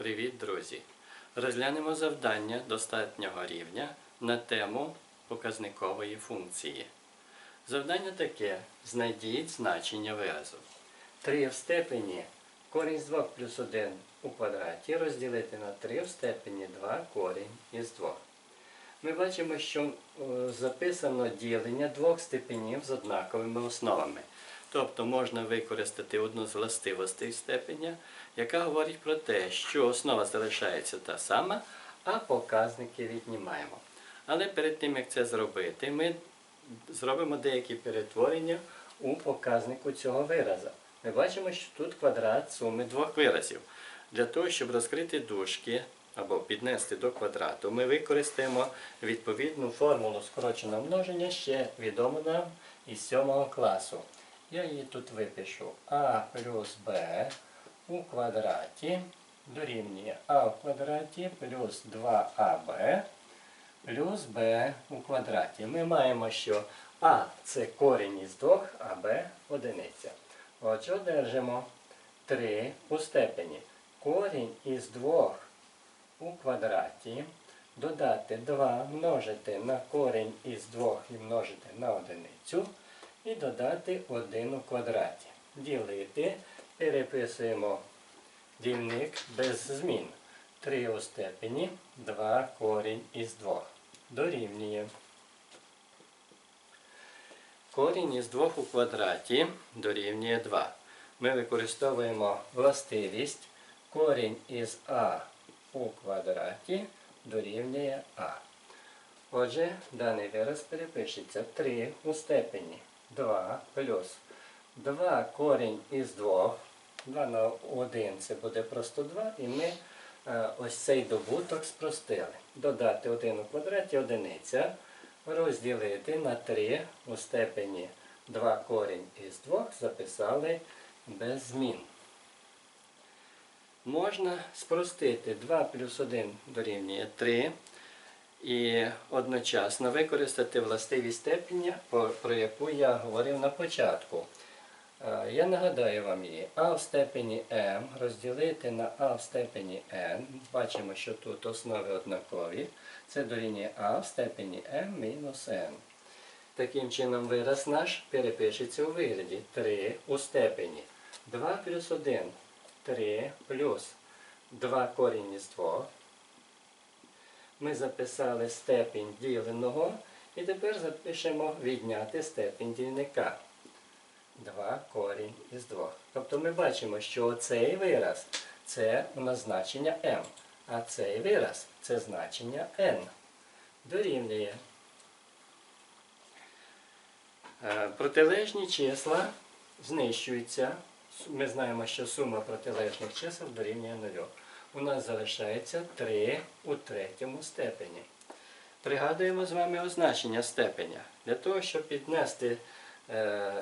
Привіт, друзі! Розглянемо завдання достатнього рівня на тему показникової функції. Завдання таке: знайдіть значення виразу. 3 в степені корінь з 2 плюс 1 у квадраті розділити на 3 в степені 2 корінь із 2. Ми бачимо, що е, записано ділення двох степенів з однаковими основами. Тобто можна використати одну з властивостей степеня, яка говорить про те, що основа залишається та сама, а показники віднімаємо. Але перед тим, як це зробити, ми зробимо деякі перетворення у показнику цього вираза. Ми бачимо, що тут квадрат суми двох виразів. Для того, щоб розкрити дужки або піднести до квадрату, ми використаємо відповідну формулу скороченого множення, ще відому нам із 7 класу. Я її тут випишу а плюс b у квадраті дорівнює а в квадраті плюс 2аб плюс b у квадраті. Ми маємо, що а це корінь із 2, а b одиниця. Отже, одержимо 3 у степені. Корінь із 2 у квадраті додати 2 множити на корінь із 2 і множити на одиницю і додати 1 у квадраті. Ділити, переписуємо дільник без змін. 3 у степені 2 корінь із 2. Дорівнює. Корінь із 2 у квадраті дорівнює 2. Ми використовуємо властивість корінь із а у квадраті дорівнює а. Отже, даний вираз перепишеться 3 у степені 2 плюс 2 корінь із 2. 2 на 1 це буде просто 2, і ми е, ось цей добуток спростили. Додати 1 у квадраті одиниця, розділити на 3 у степені 2 корінь із 2 записали без змін. Можна спростити 2 плюс 1 дорівнює 3 і одночасно використати властивість степеня, про яку я говорив на початку. Е, Я нагадаю вам її. А в степені m розділити на а в степені n. Бачимо, що тут основи однакові. Це дорівнює а в степені m мінус n. Таким чином вираз наш перепишеться у вигляді 3 у степені 2 плюс 1 3 плюс 2 корінь із 2. Ми записали степінь діленого і тепер запишемо відняти степінь дільника. 2 корінь із 2. Тобто ми бачимо, що цей вираз це у нас значення m, а цей вираз це значення n. Дорівнює. Е, Протилежні числа знищуються. Ми знаємо, що сума протилежних чисел дорівнює 0. У нас залишається 3 у третьому степені. Пригадуємо з вами означення степеня. Для того, щоб піднести е,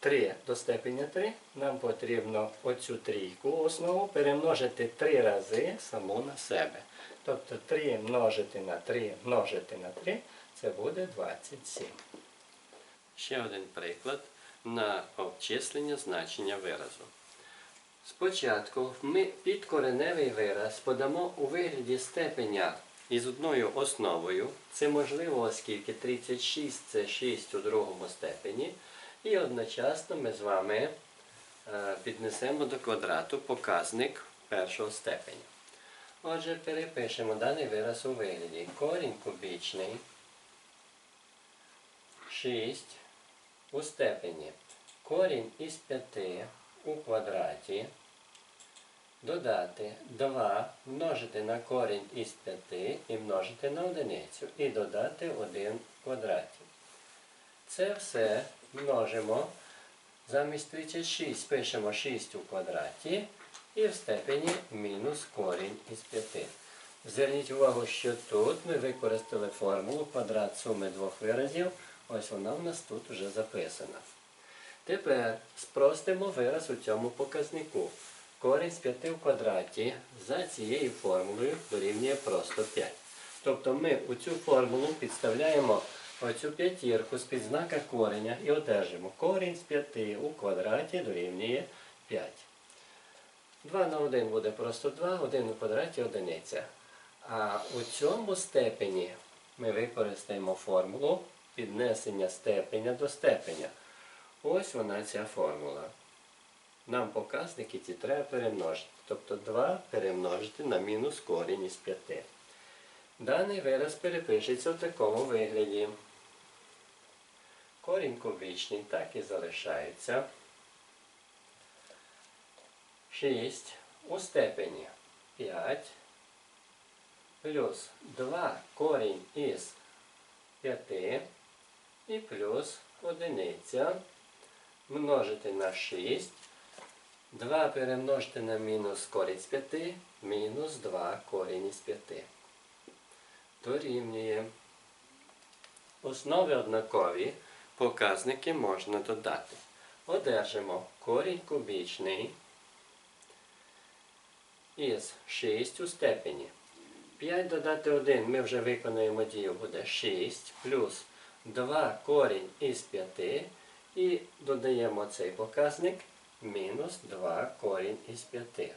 3 до степеня 3, нам потрібно оцю трійку основу перемножити 3 рази саму на себе. Тобто 3 множити на 3 множити на 3 це буде 27. Ще один приклад на обчислення значення виразу. Спочатку ми підкореневий вираз подамо у вигляді степеня із одною основою. Це можливо, оскільки 36 це 6 у другому степені. І одночасно ми з вами е, піднесемо до квадрату показник першого степеня. Отже, перепишемо даний вираз у вигляді. Корінь кубічний 6 у степені. Корінь із 5 у квадраті. Додати 2 множити на корінь із 5 і множити на одиницю. І додати 1 в квадраті. Це все множимо. Замість 36 пишемо 6 у квадраті і в степені мінус корінь із 5. Зверніть увагу, що тут ми використали формулу квадрат суми двох виразів. Ось вона в нас тут вже записана. Тепер спростимо вираз у цьому показнику. Корінь з 5 в квадраті за цією формулою дорівнює просто 5. Тобто ми у цю формулу підставляємо оцю п'ятірку з підзнака кореня і одержимо корінь з 5 у квадраті дорівнює 5. 2 на 1 буде просто 2, 1 у квадраті одиниця. А у цьому степені ми використаємо формулу піднесення степеня до степеня. Ось вона ця формула. Нам показники ці треба перемножити. Тобто 2 перемножити на мінус корінь із 5. Даний вираз перепишеться в такому вигляді. Корінь кубічний так і залишається. 6 у степені 5 плюс 2 корінь із 5 і плюс одиниця множити на 6. 2 перемножити на мінус корінь з 5, мінус 2 корінь із 5. Дорівнює. Основи однакові, показники можна додати. Одержимо корінь кубічний із 6 у степені. 5 додати 1 ми вже виконуємо дію, буде 6 плюс 2 корінь із 5 і додаємо цей показник мінус 2 корінь із 5.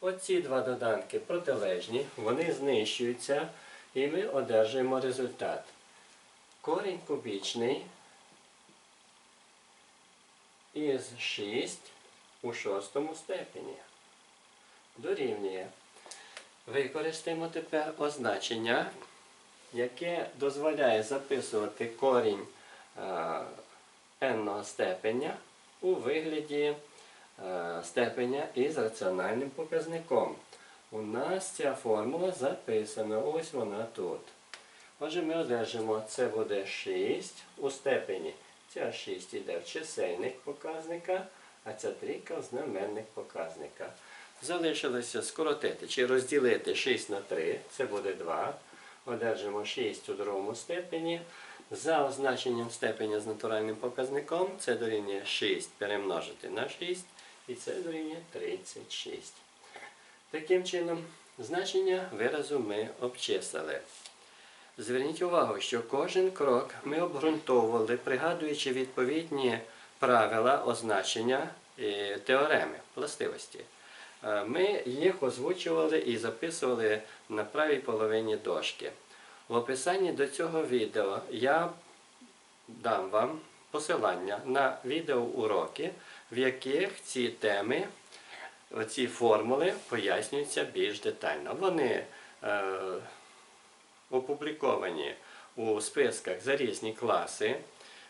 Оці два доданки протилежні, вони знищуються і ми одержуємо результат. Корінь кубічний із 6 у шостому степені. Дорівнює. Використаємо тепер означення, яке дозволяє записувати корінь n степеня у вигляді е, степеня із раціональним показником. У нас ця формула записана, ось вона тут. Отже, ми одержимо, це буде 6 у степені. Ця 6 йде в чисельник показника, а ця трійка в знаменник показника. Залишилося скоротити чи розділити 6 на 3, це буде 2. Одержимо 6 у другому степені. За означенням степеня з натуральним показником це дорівнює 6 перемножити на 6, і це дорівнює 36. Таким чином, значення виразу ми обчислили. Зверніть увагу, що кожен крок ми обґрунтовували, пригадуючи відповідні правила означення теореми властивості. Е, Ми їх озвучували і записували на правій половині дошки. В описанні до цього відео я дам вам посилання на відеоуроки, в яких ці теми, ці формули пояснюються більш детально. Вони е, опубліковані у списках за різні класи,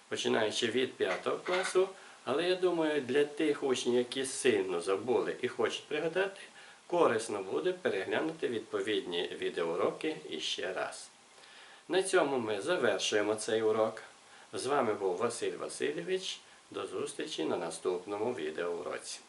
починаючи від 5 класу. Але я думаю, для тих учнів, які сильно забули і хочуть пригадати, корисно буде переглянути відповідні відеоуроки іще раз. На цьому ми завершуємо цей урок. З вами був Василь Васильович. До зустрічі на наступному відеоуроці.